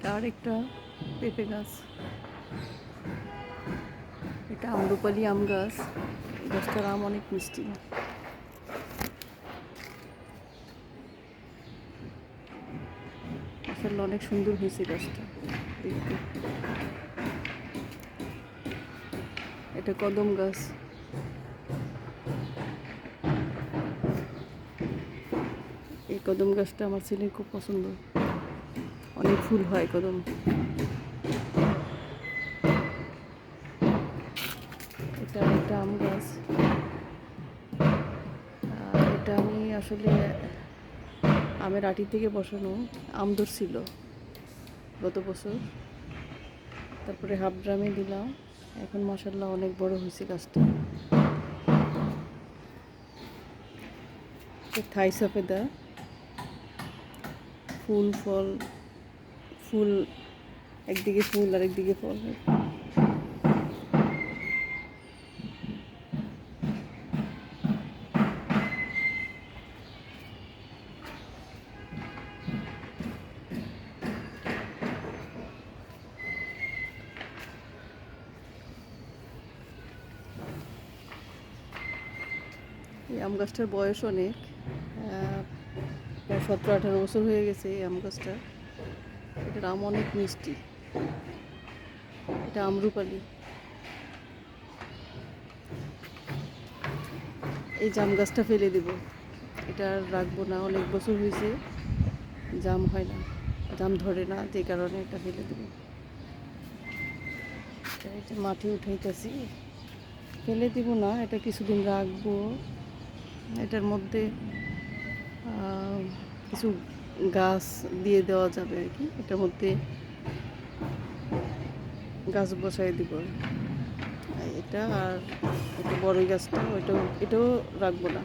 এটা আরেকটা পেঁপে গাছ। এটা আম্রপালি আম গাছ। গাছটার আম অনেক মিষ্টি। আসলে অনেক সুন্দর হয়েছে গাছটা দেখতে। এটা কদম গাছ। এই কদম গাছটা আমার ছেলের খুব পছন্দ। অনেক ফুল হয় কদম। এটা একটা আম গাছ। এটা আমি আসলে আমের আটি থেকে বসানো আম ধরছিল গত বছর। তারপরে হাফ ড্রামে দিলাম। এখন মাসাল্লাহ অনেক বড় হয়েছে গাছটা। থাই সফেদা। ফুল, ফল ফুল, একদিকে ফুল আর একদিকে ফল। এই আম গাছটার বয়স অনেক সতেরো আঠারো বছর হয়ে গেছে এই আম গাছটা। এটার আম অনেক মিষ্টি। এটা আমরুপালি। এই জাম গাছটা ফেলে দেব। এটা আর রাখব না, অনেক বছর হয়েছে। জাম হয় না, জাম ধরে না, যে কারণে এটা ফেলে দেবো। এটা মাটি উঠাইতেছি। ফেলে দিব না, এটা কিছুদিন রাখব। এটার মধ্যে কিছু গাছ দিয়ে দেওয়া যাবে আর কি। এটার মধ্যে গাছ বসাই দিব। এটা আর বড়ই গাছটা, ওইটাও, এটাও রাখব না।